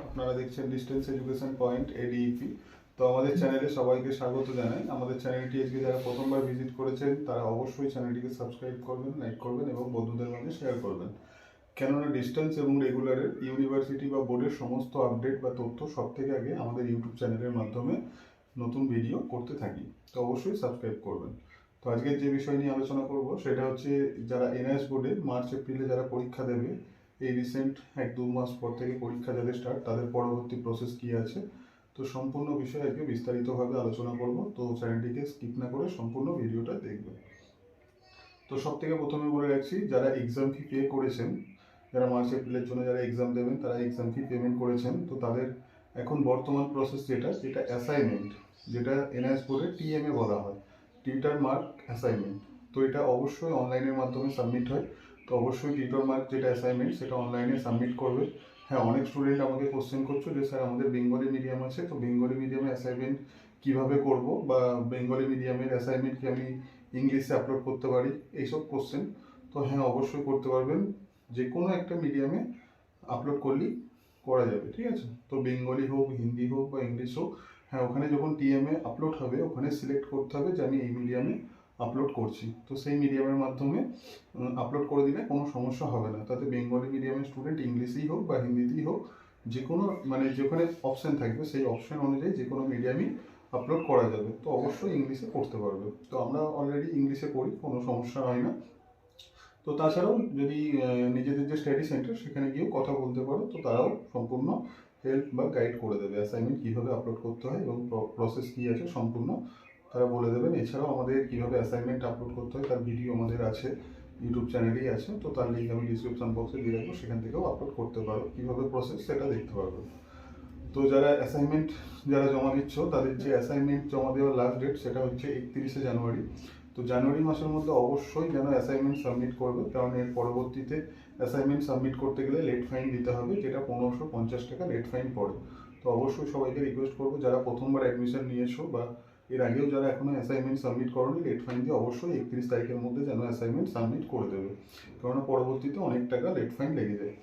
আপনারা দেখছেন distance education point এডিইপি তো আমাদের চ্যানেলে সবাইকে স্বাগত জানাই। আমাদের চ্যানেলটি আজকে যারা প্রথমবার ভিজিট করেছেন, তারা অবশ্যই চ্যানেলটিকে সাবস্ক্রাইব করবেন লাইক করবেন এবং বন্ধুদের মাঝে শেয়ার করবেন। কেননা ডিস্টেন্স এবং রেগুলারের ইউনিভার্সিটি বা বোর্ডের সমস্ত আপডেট বা তথ্য সব থেকে আগে আমাদের ইউটিউব চ্যানেলের মাধ্যমে নতুন ভিডিও করতে থাকি। তো অবশ্যই সাবস্ক্রাইব করবেন। তো আজকের যে বিষয় নিয়ে আলোচনা করব, সেটা হচ্ছে যারা এনআইএস বোর্ডে মার্চ এপ্রিলে যারা পরীক্ষা দেবে এই রিসেন্ট এক দু মাস পর থেকে পরীক্ষা যাদের স্টার্ট তাদের পরবর্তী প্রসেস কী আছে? তো সম্পূর্ণ বিষয় আজকে বিস্তারিতভাবে আলোচনা করব। তো চ্যানেলটিকে স্কিপ না করে সম্পূর্ণ ভিডিওটা দেখবে তো সব থেকে প্রথমে বলে রাখছি, যারা এক্সাম ফি পে করেছেন, যারা মার্চ এপ্রিলের জন্য যারা এক্সাম দেবেন, তারা এক্সাম ফি পেমেন্ট করেছেন। তো তাদের এখন বর্তমান প্রসেস যেটা যেটা অ্যাসাইনমেন্ট যেটা এনআইএস বোর্ডে টিএমএ বলা হয় টিউটার মার্ক অ্যাসাইনমেন্ট তো এটা অবশ্যই অনলাইনের মাধ্যমে সাবমিট হয়। তো অবশ্যই টিউটার মার্ক যেটা অ্যাসাইনমেন্ট সেটা অনলাইনে সাবমিট করবে। হ্যাঁ অনেক স্টুডেন্ট আমাকে কোশ্চেন করছ যে, স্যার, আমাদের বেঙ্গলি মিডিয়াম আছে, তো বেঙ্গলি মিডিয়ামে অ্যাসাইনমেন্ট কীভাবে করব? বা বেঙ্গলি মিডিয়ামের অ্যাসাইনমেন্ট কি আমি ইংলিশে আপলোড করতে পারি? এইসব কোশ্চেন তো হ্যাঁ অবশ্যই করতে পারবেন। যে কোনো একটা মিডিয়ামে আপলোড করলেই করা যাবে, ঠিক আছে? তো বেঙ্গলি হোক হিন্দি হোক বা ইংলিশ হোক হ্যাঁ ওখানে যখন টিএমএ আপলোড হবে, ওখানে সিলেক্ট করতে হবে যে, আমি এই মিডিয়ামে আপলোড করছি। তো সেই মিডিয়ামের মাধ্যমে আপলোড করে দিলে কোনো সমস্যা হবে না। তাতে বেঙ্গলি মিডিয়ামের স্টুডেন্ট ইংলিশেই হোক বা হিন্দিতেই হোক যে কোনো মানে যেখানে অপশান থাকবে, সেই অপশান অনুযায়ী যে কোনো মিডিয়ামই আপলোড করা যাবে। তো অবশ্যই ইংলিশে করতে পারবে। তো আমরা অলরেডি ইংলিশে করি কোনো সমস্যা হয় না। তো তাছাড়াও যদি নিজেদের যে স্টাডি সেন্টার সেখানে গিয়েও কথা বলতে পারো, তো তারাও সম্পূর্ণ হেল্প বা গাইড করে দেবে। অ্যাসাইনমেন্ট কীভাবে আপলোড করতে হয় এবং প্রসেস কী আছে সম্পূর্ণ তারা বলে দেবেন। এছাড়াও আমাদের কীভাবে অ্যাসাইনমেন্ট আপলোড করতে হয়, তার ভিডিও আমাদের আছে ইউটিউব চ্যানেলেই আছে, তো তার লিঙ্ক আমি ডিসক্রিপশন বক্সে দিয়ে রাখব। সেখান থেকেও আপলোড করতে পারো। কীভাবে প্রসেস সেটা দেখতে পারবে। তো যারা অ্যাসাইনমেন্ট যারা জমা দিচ্ছ, তাদের যে অ্যাসাইনমেন্ট জমা দেওয়ার লাস্ট ডেট সেটা হচ্ছে একত্রিশে জানুয়ারি। তো জানুয়ারি মাসের মধ্যে অবশ্যই যেন অ্যাসাইনমেন্ট সাবমিট করবে, কারণ এর পরবর্তীতে অ্যাসাইনমেন্ট সাবমিট করতে গেলে লেট ফাইন দিতে হবে, যেটা পনেরোশো পঞ্চাশ টাকা লেট ফাইন পড়ে। তো অবশ্যই সবাইকে রিকোয়েস্ট করব, যারা প্রথমবার অ্যাডমিশন নিয়েছো বা এর আগেও যারা এখনও অ্যাসাইনমেন্ট সাবমিট করনি লেট ফাইন দিয়ে অবশ্যই একত্রিশ তারিখের মধ্যে যেন অ্যাসাইনমেন্ট সাবমিট করে দেবে। কারণ পরবর্তীতে অনেক টাকা লেট ফাইন লেগে যায়।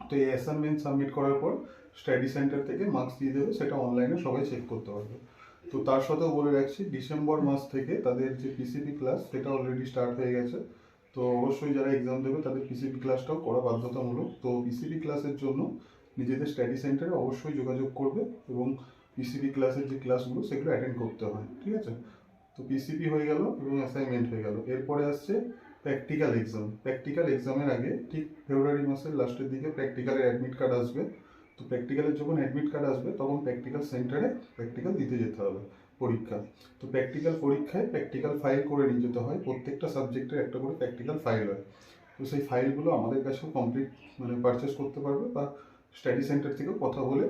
তো এই অ্যাসাইনমেন্ট সাবমিট করার পর স্টাডি সেন্টার থেকে মার্কস দিয়ে দেবে, সেটা অনলাইনে সবাই চেক করতে পারবে। তো তার সাথেও বলে রাখছি, ডিসেম্বর মাস থেকে তাদের যে পিসিপি ক্লাস সেটা অলরেডি স্টার্ট হয়ে গেছে। তো অবশ্যই যারা এক্সাম দেবে, তাদের পিসিপি ক্লাসটাও করা বাধ্যতামূলক। তো পিসিপি ক্লাসের জন্য নিজেদের স্টাডি সেন্টারে অবশ্যই যোগাযোগ করবে এবং পিসিপি ক্লাসের যে ক্লাসগুলো সেগুলো অ্যাটেন্ড করতে হয়, ঠিক আছে? তো পিসিপি হয়ে গেল এবং অ্যাসাইনমেন্ট হয়ে গেল। এরপরে আসছে প্র্যাকটিক্যাল এক্সাম প্র্যাকটিক্যাল এক্সামের আগে ঠিক ফেব্রুয়ারি মাসের লাস্টের দিকে প্র্যাকটিক্যালের অ্যাডমিট কার্ড আসবে। তো প্র্যাকটিক্যালের যখন অ্যাডমিট কার্ড আসবে, তখন প্র্যাকটিক্যাল সেন্টারে প্র্যাকটিক্যাল দিতে যেতে হবে পরীক্ষা। তো প্র্যাকটিক্যাল পরীক্ষায় প্র্যাকটিক্যাল ফাইল করে নিয়ে যেতে হয়। প্রত্যেকটা সাবজেক্টের একটা করে প্র্যাকটিক্যাল ফাইল হয়। তো সেই ফাইলগুলো আমাদের কাছেও কমপ্লিট মানে পারচেস করতে পারবে বা স্টাডি সেন্টার থেকেও কথা বলে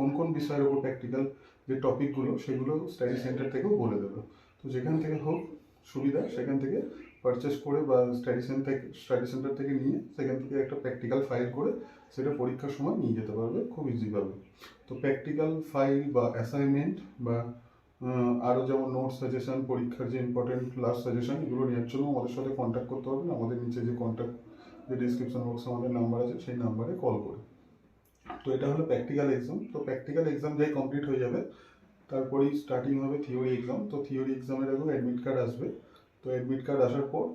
কোন কোন বিষয়ের উপর প্র্যাকটিক্যাল যে টপিকগুলো সেগুলো স্টাডি সেন্টার থেকেও বলে দেবে। তো যেখান থেকে হোক সুবিধা, সেখান থেকে পারচেস করে বা স্টাডি সেন্টার থেকে স্টাডি সেন্টার থেকে নিয়ে সেখান থেকে একটা প্র্যাকটিক্যাল ফাইল করে সেটা পরীক্ষার সময় নিয়ে যেতে পারবে খুব ইজিভাবে তো প্র্যাকটিক্যাল ফাইল বা অ্যাসাইনমেন্ট বা আরও যেমন নোট সাজেশন পরীক্ষার যে ইম্পর্টেন্ট লাস্ট সাজেশন এগুলো নেওয়ার জন্য আমাদের সাথে কন্ট্যাক্ট করতে পারবেন আমাদের নিচে যে কন্ট্যাক্ট যে ডিসক্রিপশন বক্সে আমাদের নাম্বার আছে, সেই নাম্বারে কল করে। তো এটা হলো প্র্যাকটিক্যাল এক্সাম তো প্র্যাকটিক্যাল এক্সাম যাই কমপ্লিট হয়ে যাবে, তারপরেই স্টার্টিং হবে থিওরি এক্সাম তো থিওরি এক্সামের আগেও অ্যাডমিট কার্ড আসবে। তো অ্যাডমিট কার্ড আসার পর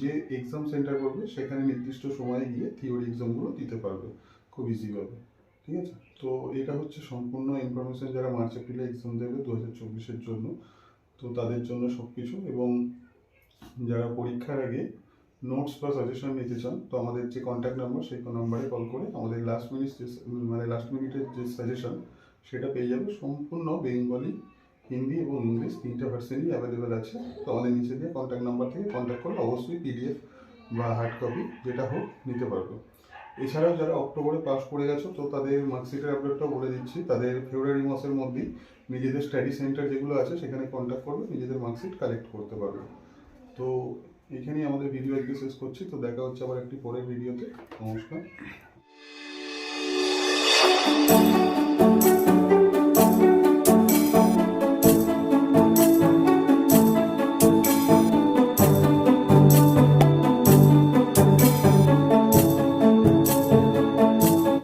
যে এক্সাম সেন্টার করবে, সেখানে নির্দিষ্ট সময়ে গিয়ে থিওরি এক্সামগুলো দিতে পারবে খুব ইজিভাবে ঠিক আছে? তো এটা হচ্ছে সম্পূর্ণ ইনফরমেশন যারা মার্চ এপ্রিলে এক্সাম দেবে দু হাজার চব্বিশের জন্য। তো তাদের জন্য সব কিছু এবং যারা পরীক্ষার আগে নোটস বা সাজেশন নিতে চান, তো আমাদের যে কন্ট্যাক্ট নাম্বার সেই নাম্বারে কল করে আমাদের লাস্ট মিনিট মানে লাস্ট মিনিটের যে সাজেশন সেটা পেয়ে যাবে। সম্পূর্ণ বেঙ্গলি হিন্দি এবং ইংলিশ তিনটা ভার্সনই অ্যাভেলেবেল আছে। তো আমাদের নিচে দিয়ে কন্ট্যাক্ট নাম্বার থেকে কন্ট্যাক্ট করলে অবশ্যই পিডিএফ বা হার্ড কপি যেটা হোক নিতে পারবে। এছাড়াও যারা অক্টোবরে পাস করে গেছো, তো তাদের মার্কশিটের আপডেটটাও বলে দিচ্ছি। তাদের ফেব্রুয়ারি মাসের মধ্যেই নিজেদের স্টাডি সেন্টার যেগুলো আছে, সেখানে কন্ট্যাক্ট করবে, নিজেদের মার্কশিট কালেক্ট করতে পারবে। তো এখানেই আমাদের ভিডিও আজকে শেষ করছি। তো দেখা হচ্ছে আবার একটি পরের ভিডিওতে নমস্কার।